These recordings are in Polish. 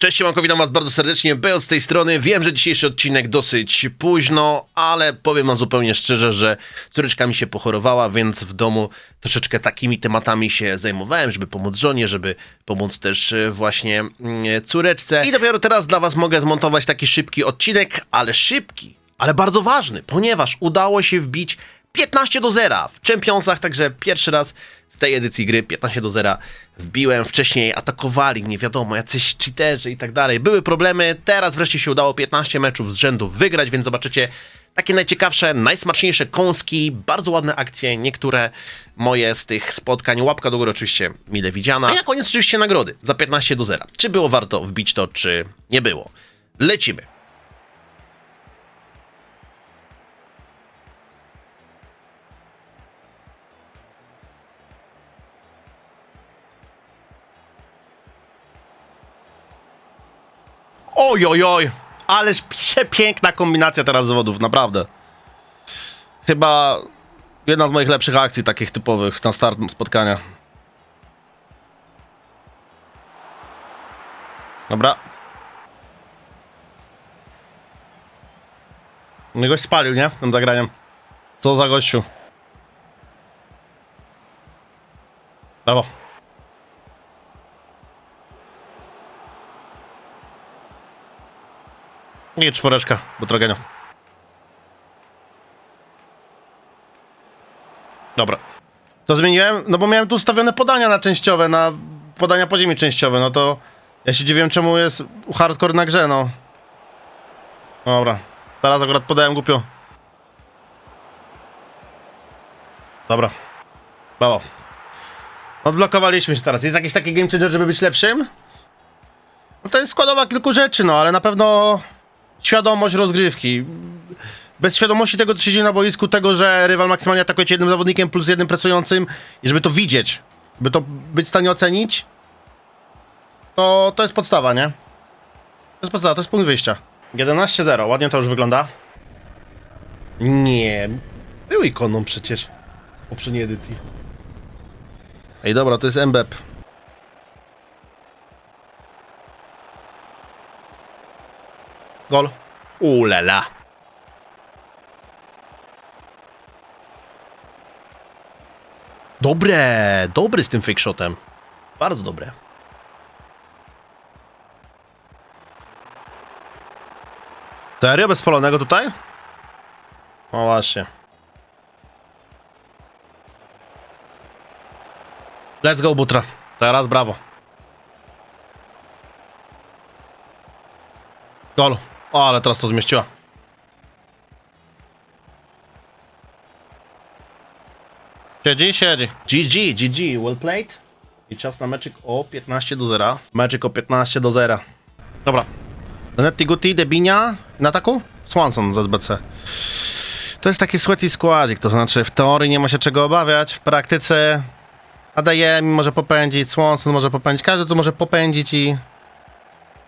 Cześć, siemanko, witam was bardzo serdecznie, Beo z tej strony. Wiem, że dzisiejszy odcinek dosyć późno, ale powiem wam zupełnie szczerze, że córeczka mi się pochorowała, więc w domu troszeczkę takimi tematami się zajmowałem, żeby pomóc żonie, żeby pomóc też e, właśnie mm, córeczce. I dopiero teraz dla was mogę zmontować taki szybki odcinek, ale szybki, ale bardzo ważny, ponieważ udało się wbić 15 do 0 w Championsach, także pierwszy raz tej edycji gry 15 do 0 wbiłem. Wcześniej atakowali mnie, wiadomo, jacyś cheaterzy i tak dalej. Były problemy, teraz wreszcie się udało 15 meczów z rzędu wygrać, więc zobaczycie takie najciekawsze, najsmaczniejsze kąski, bardzo ładne akcje, niektóre moje z tych spotkań. Łapka do góry oczywiście mile widziana. A na koniec oczywiście nagrody za 15 do 0. Czy było warto wbić to, czy nie było. Lecimy. Oj, oj, oj. Ależ przepiękna kombinacja teraz zawodów, naprawdę. Chyba jedna z moich lepszych akcji takich typowych na start spotkania. Dobra. Gość spalił, nie? Tym zagraniem. Co za gościu. Brawo. Nie, czworeczka, bo tragenia. Dobra. To zmieniłem, no bo miałem tu ustawione podania na częściowe, na podania po ziemi częściowe, no to ja się dziwiłem czemu jest hardcore na grze, no. Dobra. Teraz akurat podałem głupio. Dobra. Brawo. Odblokowaliśmy się teraz. Jest jakiś taki game changer, żeby być lepszym? No to jest składowa kilku rzeczy, no ale na pewno świadomość rozgrywki. Bez świadomości tego, co się dzieje na boisku, tego, że rywal maksymalnie atakuje cię jednym zawodnikiem plus jednym pracującym i żeby to widzieć, by to być w stanie ocenić, to, to jest podstawa, nie? To jest podstawa, to jest punkt wyjścia. 11-0, ładnie to już wygląda. Nie, był ikoną przecież w poprzedniej edycji. Ej, dobra, to jest Mbep. Gol. Ulala. Dobre, dobry z tym fake shotem. Bardzo dobre. Serio? Bez polonego tutaj? O właśnie. Let's go, Butra. Teraz brawo. Gol. O, ale teraz to zmieściła. Siedzi, siedzi. GG, GG, well played. I czas na meczyk o 15 do 0. Meczyk o 15 do 0. Dobra. Netti Guti, Debinia. Na ataku? Swanson z SBC. To jest taki sweaty składzik, to znaczy w teorii nie ma się czego obawiać, w praktyce ADM może popędzić, Swanson może popędzić, każdy tu może popędzić i,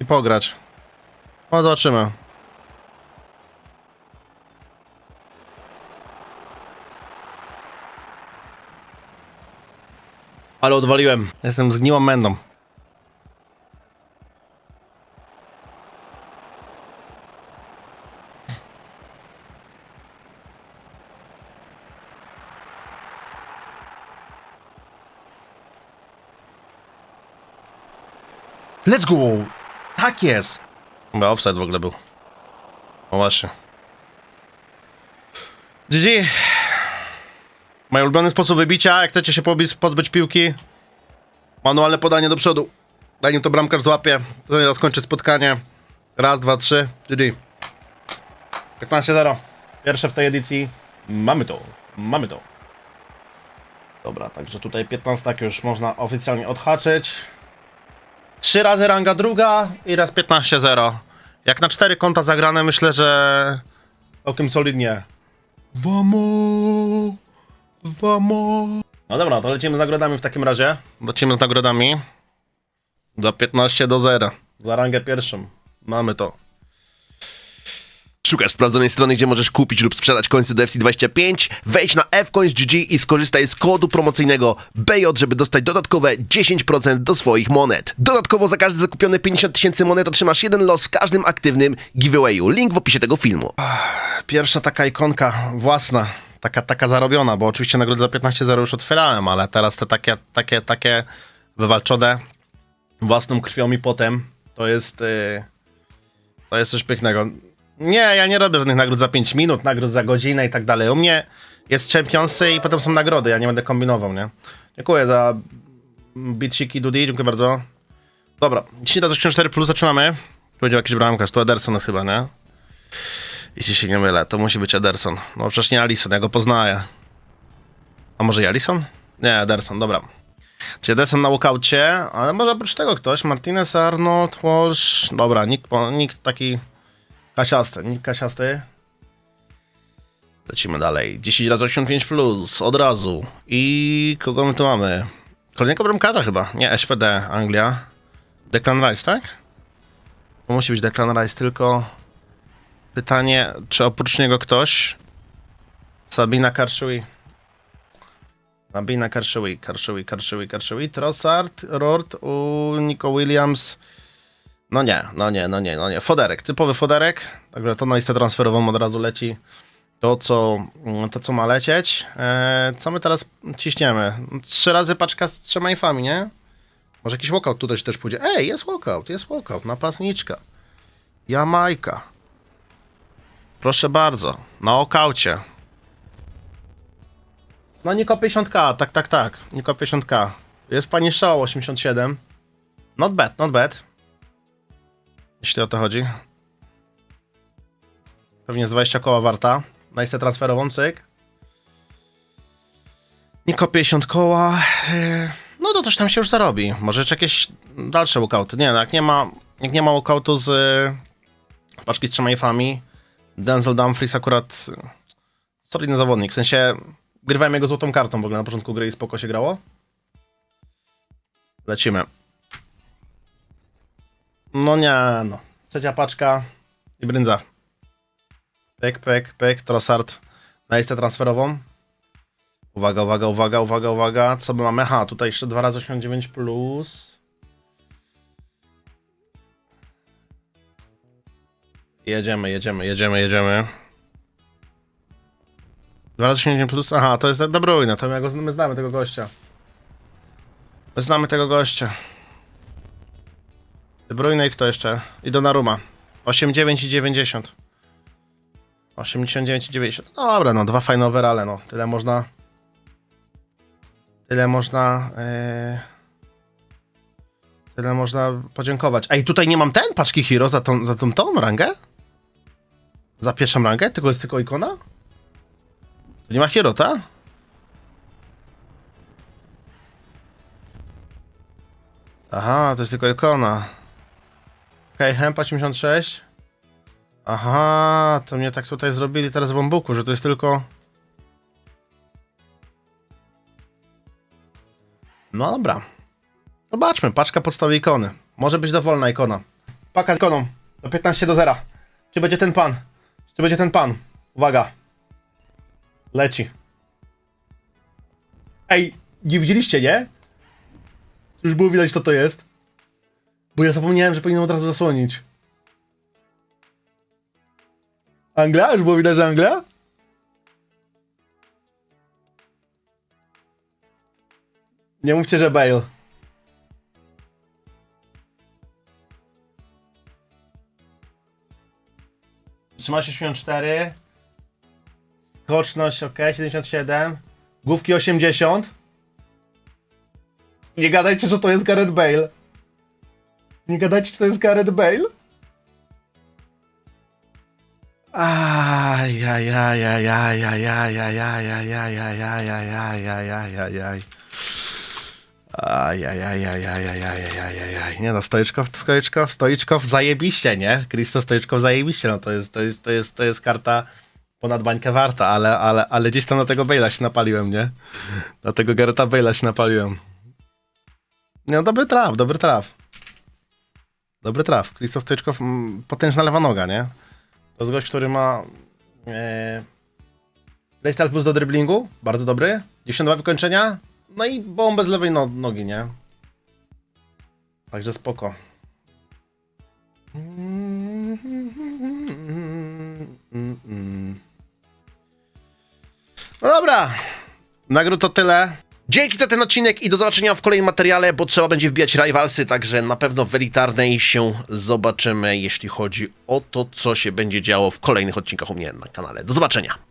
i pograć. No zobaczymy. Ale odwaliłem. Jestem zgniłą mędą. Let's go! Tak jest! Chyba offside w ogóle był. O właśnie. GG. Mój ulubiony sposób wybicia, jak chcecie się pobić, pozbyć piłki. Manualne podanie do przodu. Zanim to bramkarz złapie, to ja skończę spotkanie. Raz, dwa, trzy. GG. 15-0. Pierwsze w tej edycji. Mamy to. Mamy to. Dobra, także tutaj 15 tak już można oficjalnie odhaczyć. Trzy razy ranga druga i raz 15-0. Jak na cztery konta zagrane, myślę, że całkiem solidnie. Vamo! Vamo! No dobra, to lecimy z nagrodami w takim razie. Lecimy z nagrodami. Za 15 do 0. Za rangę pierwszą. Mamy to. Szukasz sprawdzonej strony, gdzie możesz kupić lub sprzedać końce do FC25? Wejdź na fcoins.gg i skorzystaj z kodu promocyjnego BJ, żeby dostać dodatkowe 10% do swoich monet. Dodatkowo za każdy zakupiony 50 tysięcy monet otrzymasz jeden los w każdym aktywnym giveawayu. Link w opisie tego filmu. Pierwsza taka ikonka własna, taka, taka zarobiona, bo oczywiście nagrody za 15-0 już otwierałem, ale teraz te takie, takie, takie wywalczone własną krwią i potem to jest... Yy... To jest coś pięknego. Nie, ja nie robię żadnych nagród za 5 minut, nagród za godzinę i tak dalej. U mnie jest Championsy i potem są nagrody, ja nie będę kombinował, nie? Dziękuję za bitsiki Dudi, dziękuję bardzo. Dobra, 10 razy 84 plus zaczynamy. Powiedział jakiś bramkarz, to Ederson jest chyba, nie? Jeśli się nie mylę, to musi być Ederson. No przecież nie Alison, ja go poznaję. A może i Alison? Nie, Ederson, dobra. Czyli Ederson na walkaucie, ale może oprócz tego ktoś, Martinez, Arnold, Walsh, dobra, nikt, nikt taki kasiasty, nikt kasiasty. Lecimy dalej. 10 razy 85 plus, od razu. I kogo my tu mamy? Kolejnego bramkarza chyba, nie, SPD, Anglia. Declan Rice, tak? To musi być Declan Rice, tylko pytanie, czy oprócz niego ktoś? Sabina Karszui. Sabina Karszui, Karszui, Karszui, Karszui, Trossard, Rort, u Nico Williams. No nie, no nie, no nie, no nie. Foderek, typowy foderek. Także to na listę transferową od razu leci to, co, to, co ma lecieć. E, co my teraz ciśniemy? Trzy razy paczka z trzema infami, nie? Może jakiś walkout tutaj też pójdzie. Ej, jest walkout, jest walkout, napastniczka. Jamajka. Proszę bardzo, na okaucie. No Niko 50k, tak, tak, tak. Niko 50k. Jest pani Shaw 87. Not bad, not bad. Jeśli o to chodzi. Pewnie z 20 koła warta. Na listę transferową, cyk. Niko 50 koła. Eee, No to coś tam się już zarobi. Może jeszcze jakieś dalsze walkouty. Nie, no jak nie ma, jak nie ma walkoutu z y, paczki z trzema ifami, Denzel Dumfries akurat y, solidny zawodnik. W sensie grywałem jego złotą kartą w ogóle na początku gry i spoko się grało. Lecimy. No nie, no. Trzecia paczka i brędza. Pek, pek, pek, Trossard na listę transferową. Uwaga, uwaga, uwaga, uwaga, uwaga. Co my mamy? Aha, tutaj jeszcze 2 razy 89 plus. Jedziemy, jedziemy, jedziemy, jedziemy. 2 razy 89 plus. Aha, to jest De Bruyne, to my, go, my znamy tego gościa. My znamy tego gościa. De Bruyne i kto jeszcze? I Donnarumma. 89 i 90. 89 i 90. No dobra, no dwa fajne overale, no. Tyle można... Tyle można... Yy... Tyle można podziękować. Ej, tutaj nie mam ten paczki Hero za tą, za tą, tą rangę? Za pierwszą rangę? Tylko jest tylko ikona? To nie ma Hero, ta? Aha, to jest tylko ikona. Okej, okay, Hempa 86. Aha, to mnie tak tutaj zrobili teraz w bambuku, że to jest tylko... No dobra. Zobaczmy, paczka podstawy ikony. Może być dowolna ikona. Paka z ikoną. Do 15 do 0. Czy będzie ten pan? Czy będzie ten pan? Uwaga. Leci. Ej, nie widzieliście, nie? Już było widać, kto to jest. Bo ja zapomniałem, że powinienem od razu zasłonić. Anglia? Już było widać, że Anglia? Nie mówcie, że Bale. Trzyma się 84. Skoczność, ok, 77. Główki 80. Nie gadajcie, że to jest Gareth Bale. Nie gadać, czy to jest Gareth Bale? Nie no, Stoiczkow, Stoiczkow, Stoiczkow zajebiście, nie? Kristo Stoiczkow zajebiście, no to jest, to jest, to jest, to jest karta ponad bańkę warta, ale, ale, ale gdzieś tam na tego Bejla się napaliłem, nie? Na tego Gareta się napaliłem. No dobry traf, dobry traf. Dobry traf. Krzysztof Stoiczkow, mm, potężna lewa noga, nie? To jest gość, który ma e, playstyle plus do driblingu, bardzo dobry. 92 wykończenia, no i bombę z lewej no, nogi, nie? Także spoko. No dobra, nagród to tyle. Dzięki za ten odcinek i do zobaczenia w kolejnym materiale, bo trzeba będzie wbijać rivalsy, także na pewno w elitarnej się zobaczymy, jeśli chodzi o to, co się będzie działo w kolejnych odcinkach u mnie na kanale. Do zobaczenia.